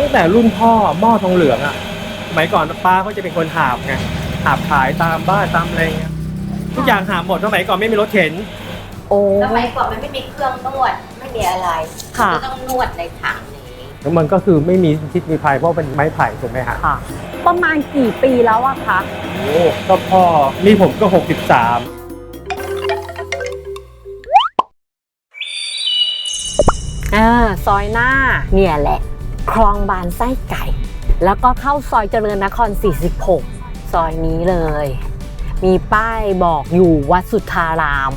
ตั้งแต่รุ่นพ่อหม้อทองเหลืองอะสมัยก่อนป้าเขาจะเป็นคนหาบไงหาบขายตามบ้านตามอะไรเงี้ยทุกอย่างหาบหมดสมัยก่อนไม่มีรถเข็น โอ้ สมัยก่อนมันไม่มีเครื่องนวดไม่มีอะไรค่ะก็ต้องนวดในถังนี้แล้วมันก็คือไม่มีทิศมีภัยเพราะเป็นไม้ไผ่ถูกไหมฮะค่ะ ประมาณกี่ปีแล้วอะคะโอ้ก็พ่อนี่ผมก็ 63 อ่าซอยหน้าเนี่ยแหละ คลองบานไส้ไก่ แล้วก็เข้าซอยเจริญนคร 46 ซอยนี้เลย มีป้ายบอกอยู่วัดสุทธาราม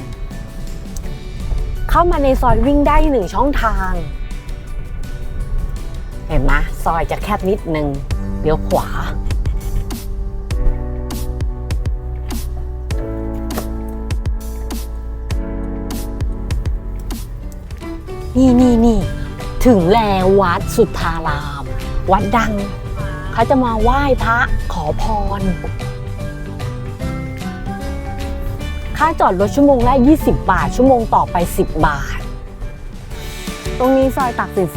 เข้ามาในซอยวิ่งได้หนึ่งช่องทาง เห็นไหมซอยจะแคบนิดนึงเลี้ยวขวานี่นี่นี่ ถึงแล้ววัดสุทธาราม วัดดัง เขาจะมาไหว้พระขอพร ค่าจอดรถชั่วโมงละ20 บาท ชั่วโมงต่อไป 10 บาท ตรงนี้ซอยตักสิน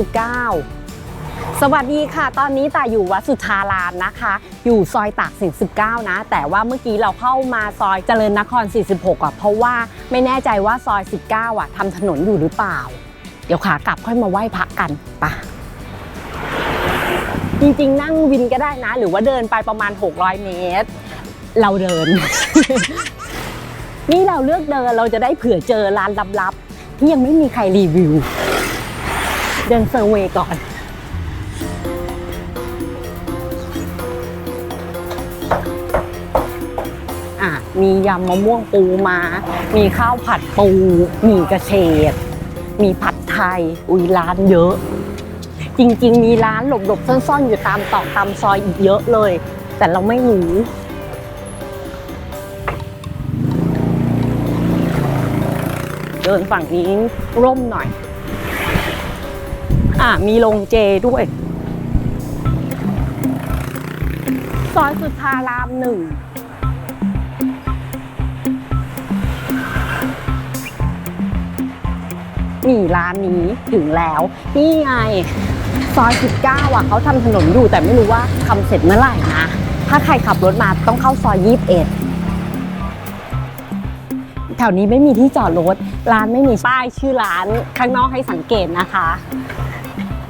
19 สวัสดีค่ะ ตอนนี้ตาอยู่วัดสุทธารามนะคะ อยู่ซอยตากสิน19 นะ แต่ว่าเมื่อกี้เราเข้ามาซอยเจริญนคร 46อะเพราะว่าไม่แน่ใจว่าซอย 19อะทำถนนอยู่หรือเปล่า เดี๋ยวขากลับค่อยมาไหว้พระกันปะจริงๆ นั่งวินก็ได้นะ หรือว่าเดินไปประมาณ 600 เมตร เราเดิน นี่เราเลือกเดินเราจะได้เผื่อเจอร้านลับๆ ที่ยังไม่มีใครรีวิว เดินเซอร์เวย์ก่อน อะ มียำมะม่วงปูมา มีข้าวผัดปู มีกระเฉด มีผัดไทย อุ้ยร้านเยอะ จริง ๆ มีร้านหลบๆซ่อนๆ อยู่ตามตอกตามซอยอีกเยอะเลย แต่เราไม่รู้เดินฝั่งนี้ร่มหน่อย อะมีโรงเจด้วย ซอยสุทธารามหนึ่ง นี่ร้านนี้ถึงแล้ว นี่ไงซอย19อะเขาทำถนนอยู่แต่ไม่รู้ว่าทำเสร็จเมื่อไหร่นะ ถ้าใครขับรถมาต้องเข้าซอย 21 แถวนี้ไม่มีที่จอดรถ ร้านไม่มีป้ายชื่อร้านข้างนอกให้สังเกตนะคะ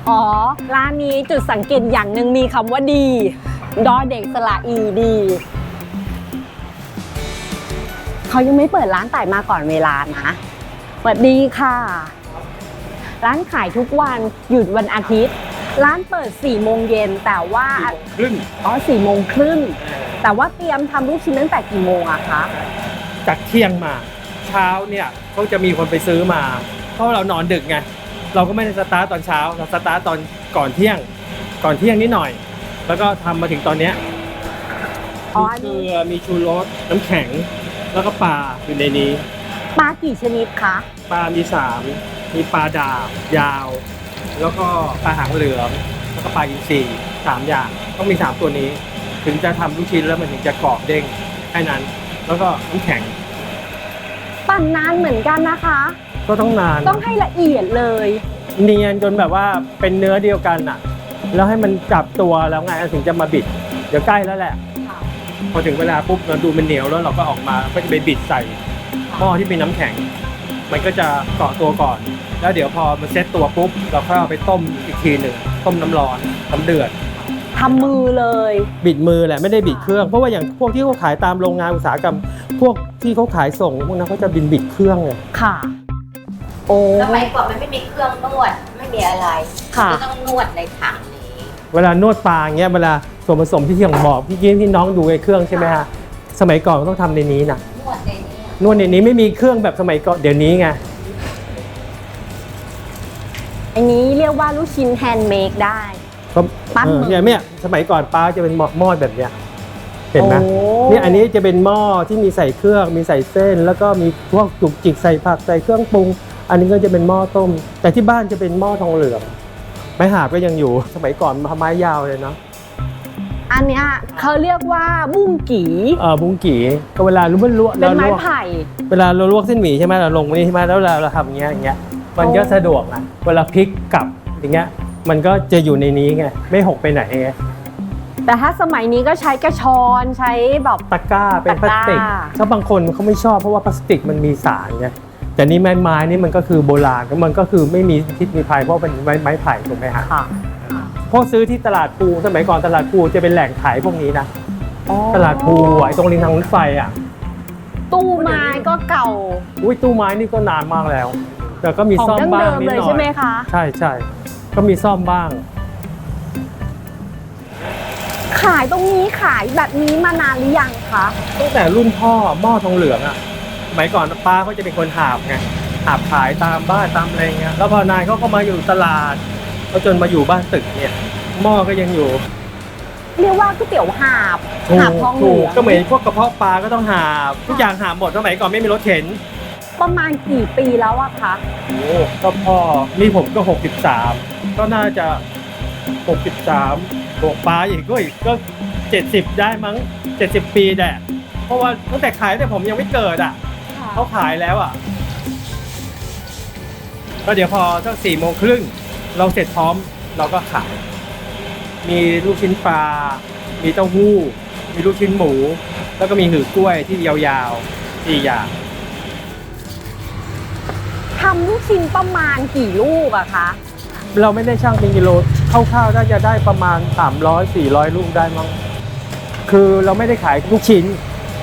อ๋อ ร้านนี้จุดสังเกตอย่างหนึ่งมีคำว่าดี ดอเด็กสระอีดีเขายังไม่เปิดร้านแต่มาก่อนเวลานะสวัสดีค่ะ ร้านขายทุกวันหยุดวันอาทิตย์ ร้านเปิด4โมงเย็นแต่ว่าครึ่งอ๋อ4โมงครึ่งแต่ว่าเตรียมทำลูกชิ้นตั้งแต่กี่โมงอะคะจากเที่ยงมา เช้าเนี่ยเขาจะมีคนไปซื้อมา เพราะเรานอนดึกไงเราก็ไม่ได้สตาร์ตตอนเช้าเราสตาร์ตตอนก่อนเที่ยง ก่อนเที่ยงนิดหน่อย แล้วก็ทำมาถึงตอนเนี้ยอ๋อมีอันเกนี้ลือมีชูรสน้ำแข็ง แล้วก็ปลาอยู่ในนี้ปลากี่ชนิดคะ ปลามีสามมีปลาดาบยาว แล้วก็ปลาหางเหลืองแล้วก็ปลาอินทรีสามอย่างต้องมีสามตัวนี้ ถึงจะทำลูกชิ้นแล้วมันถึงจะกรอบเด้งแค่นั้น แล้วก็น้ำแข็งปั่นนานเหมือนกันนะคะ ก็ต้องนานต้องให้ละเอียดเลย เนียนจนแบบว่าเป็นเนื้อเดียวกันอะแล้วให้มันจับตัวแล้วไงถึงจะมาบิด เดี๋ยวใกล้แล้วแหละ พอถึงเวลาปุ๊บเราดูมันเหนียวแล้วเราก็ออกมาก็จะไปบิดใส่หม้อที่เป็นน้ำแข็ง มันก็จะเกาะตัวก่อน แล้วเดี๋ยวพอมันเซ็ตตัวปุ๊บ เราค่อยเอาไปต้มอีกทีหนึ่ง ต้มน้ำร้อนน้ำเดือด ทำมือเลย บิดมือแหละไม่ได้บิดเครื่อง เพราะว่าอย่างพวกที่เขาขายตามโรงงานอุตสาหกรรม พวกที่เขาขายส่ง พวกนั้นเขาจะบินบิดเครื่องไงค่ะ โอ้สมัยก่อนมันไม่มีเครื่องนวดไม่มีอะไรค่ะ ก็ต้องนวดในถังนี้ เวลานวดปลาอย่างเงี้ยเวลาส่วนผสมที่ที่ผมบอกพี่กี้ที่น้องดูในเครื่องใช่ไหมฮะสมัยก่อนมันต้องทำในนี้นะ นวดในนี้นวดในนี้ไม่มีเครื่องแบบสมัยก่อนเดี๋ยวนี้ไงอันนี้เรียกว่าลูกชิ้นแฮนด์เมดได้ ก็ปั้นเออมือเนี่ยเนี่ยสมัยก่อนป้าจะเป็นหม้อหม้อแบบเนี้ยเห็นไหมโอ้เนี่ยอันนี้จะเป็นหม้อที่มีใส่เครื่องมีใส่เส้น แล้วก็มีพวกจุกจิกใส่ผักใส่เครื่องปรุง อันนี้ก็จะเป็นหม้อต้ม แต่ที่บ้านจะเป็นหม้อทองเหลืองไม้หาบก็ยังอยู่ สมัยก่อนไม้ยาวเลยเนาะ อันเนี้ยเขาเรียกว่าบุ้งกีเออบุ้งกี่ก็เวลารู้ว่าลวกเป็นไม้ราลวกไผ่ เวลาเราลวกเส้นหมี่ใช่ไหมเราลงนี่ใช่ไหมแล้วเวลาเราทำอย่างเงี้ยอย่างเงี้ยมันก็อ๋อสะดวกนะเวลาพลิกกลับอย่างเงี้ยมันก็จะอยู่ในนี้ไงไม่หกไปไหนไงแต่ถ้าสมัยนี้ก็ใช้กระชอนใช้แบบตะกร้าเป็นพลาสติกตะกร้าถ้าบางคนเขาไม่ชอบเพราะว่าพลาสติกมันมีสารไงแต่นี่ไม้ไม้นี่มันก็คือโบราณมันก็คือไม่มีพิษมีภัยเพราะเป็นไม้ไม้ไผ่ถูกไหมฮะค่ะ พวกซื้อที่ตลาดภูสมัยก่อนตลาดภูจะเป็นแหล่งขายพวกนี้นะอ๋อตลาดภูไอ้ตรงริมทางรถไฟอะตู้ไม้ก็เก่าอุ้ยตู้ไม้นี่ก็นานมากแล้ว แต่ก็มีของซ่อมดั้งบ้าเดิงมนิดเลยหน่อใช่ไหมยคะใช่ใช่ก็มีซ่อมบ้าง ขายตรงนี้ขายแบบนี้มานานหรือยังคะตั้งแต่รุ่นพ่อหม้อทองเหลืองอะสมัยก่อนป้าก็จะเป็นคนหาบไงหาบขายตามบ้านตามอะไรเงี้ยแล้วพอนายเขาก็มาอยู่ตลาด เขาจนมาอยู่บ้านตึกเนี่ยหม้อก็ยังอยู่เรียกว่าก๋วยเตี๋ยวหาบถูหากบทองเหลืถูกองก็เหมือนพวกกระเพาะปลาก็ต้องหาบทุกอย่างหาบหมดสมัยก่อนไม่มีรถเข็นประมาณกี่ปีแล้วอะคะโอ้ก็พ่อนี่ผมก็ 63 ก็น่าจะ 63บวกปลาอีกก็อีกก็ 70 ได้มั้ง 70 ปีแหละเพราะว่าตั้งแต่ขายแต่ผมยังไม่เกิดอะ เขาขายแล้วอะ ก็เดี๋ยวพอสักสี่โมงครึ่ง เราเสร็จพร้อมเราก็ขาย มีลูกชิ้นปลา มีเต้าหู้ มีลูกชิ้นหมู แล้วก็มีหือกล้วยที่ยาวๆสี่อย่างทำลูกชิ้นประมาณกี่ลูกอะคะ เราไม่ได้ช่างเป็นกิโลคร่าวๆน่าจะได้ประมาณ 300 400 ลูกได้มั้ง คือเราไม่ได้ขายลูกชิ้น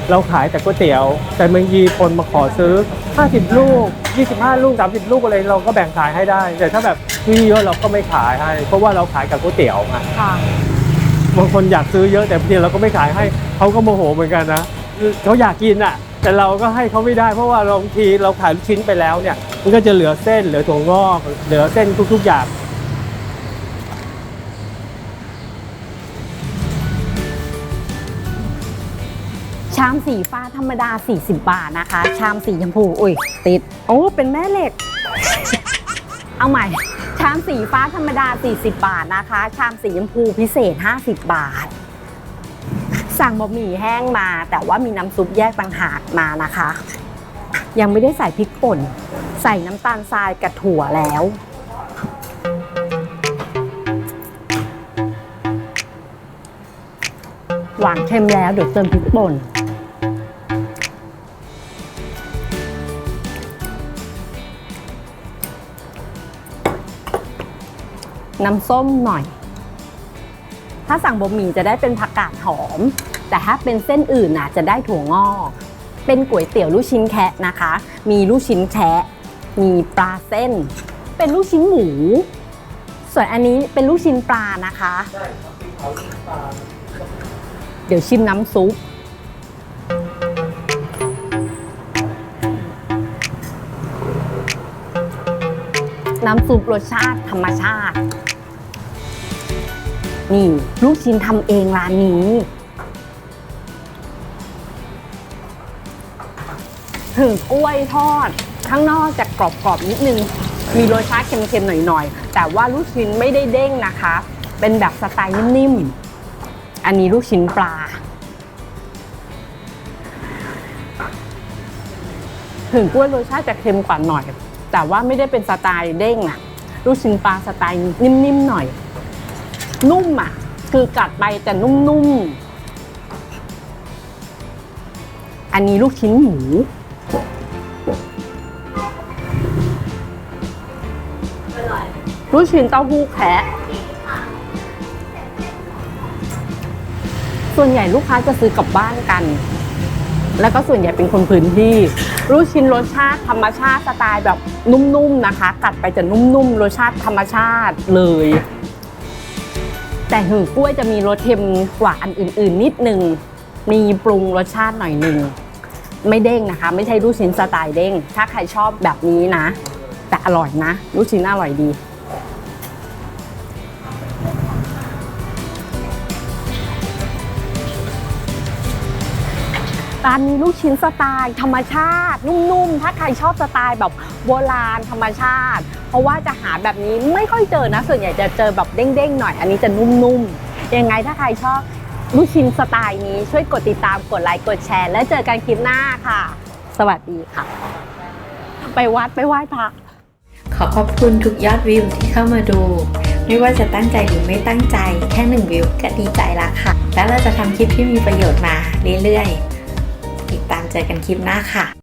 เราขายแต่ก๋วยเตี๋ยว แต่บางทีคนมาขอซื้อ 50 ลูก 25 ลูก 30 ลูกอะไรเราก็แบ่งขายให้ได้ แต่ถ้าแบบซื้อเยอะเราก็ไม่ขายให้ เพราะว่าเราขายกับก๋วยเตี๋ยวไงค่ะบางคนอยากซื้อเยอะแต่บางทีเราก็ไม่ขายให้เขาก็โมโหเหมือนกันนะเขาอยากกินอะ แต่เราก็ให้เขาไม่ได้ เพราะว่าเราบางทีเราขายลูกชิ้นไปแล้วเนี่ยมันก็จะเหลือเส้นเหลือถั่วงอกเหลือเส้นทุก ๆ อย่าง ชามสีฟ้าธรรมดา 40 บาทนะคะ ชามสีชมพูอุ้ยติด โอ้เป็นแม่เหล็ก เอาใหม่ ชามสีฟ้าธรรมดา 40 บาทนะคะ ชามสีชมพูพิเศษ 50 บาท สั่งบะหมี่แห้งมา แต่ว่ามีน้ำซุปแยกต่างหากมานะคะ ยังไม่ได้ใส่พริกป่น ใส่น้ำตาลทรายกับถั่วแล้วหวานเค็มแล้วเดี๋ยวเติมพริกป่น น้ำส้มหน่อย ถ้าสั่งบะหมี่จะได้เป็นผักกาดหอม แต่ถ้าเป็นเส้นอื่นน่ะจะได้ถั่วงอกเป็นก๋วยเตี๋ยวลูกชิ้นแคะนะคะ มีลูกชิ้นแคะมีปลาเส้น เป็นลูกชิ้นหมู ส่วนอันนี้เป็นลูกชิ้นปลานะคะเดี๋ยวชิมน้ำซุป น้ำซุปรสชาติธรรมชาติ นี่ ลูกชิ้นทำเองร้านนี้ ถึงกล้วยทอด ข้างนอกจะกรอบๆนิดนึง มีรสชาติเค็มๆหน่อยๆ แต่ว่าลูกชิ้นไม่ได้เด้งนะคะ เป็นแบบสไตล์นิ่มๆ อันนี้ลูกชิ้นปลา ถึงกล้วยรสชาติจะเค็มกว่าหน่อย แต่ว่าไม่ได้เป็นสไตล์เด้งอะลูกชิ้นปลาสไตล์นิ่มๆหน่อย นุ่มอะคือกัดไปแต่นุ่มๆ อันนี้ลูกชิ้นหมูลูกชิ้นเต้าหู้แคะส่วนใหญ่ลูกค้าจะซื้อกลับบ้านกัน แล้วก็ส่วนใหญ่เป็นคนพื้นที่ลูกชิ้นรสชาติธรรมชาติสไตล์แบบนุ่มๆนะคะ กัดไปจะนุ่มๆรสชาติธรรมชาติเลย แต่หือกล้วยจะมีรสเค็มกว่าอันอื่น ๆ นิดนึง มีปรุงรสชาติหน่อยหนึ่ง ไม่เด้งนะคะ ไม่ใช่ลูกชิ้นสไตล์เด้ง ถ้าใครชอบแบบนี้นะ แต่อร่อยนะ ลูกชิ้นอร่อยดี ร้านนี้ลูกชิ้นสไตล์ธรรมชาติ นุ่มๆ ถ้าใครชอบสไตล์แบบโบราณธรรมชาติ เพราะว่าจะหาแบบนี้ไม่ค่อยเจอนะ ส่วนใหญ่จะเจอแบบเด้งๆ หน่อย อันนี้จะนุ่มๆ ยังไงถ้าใครชอบลูกชิ้นสไตล์นี้ช่วยกดติดตามกดไลค์กดแชร์ แล้วเจอกันคลิปหน้าค่ะ สวัสดีค่ะ ไปวัดไปไหว้พระขอขอบคุณทุกยอดวิวที่เข้ามาดู ไม่ว่าจะตั้งใจหรือไม่ตั้งใจ แค่หนึ่งวิวก็ดีใจละค่ะ แล้วเราจะทำคลิปที่มีประโยชน์มาเรื่อยๆามเจอกันคลิปหน้าค่ะ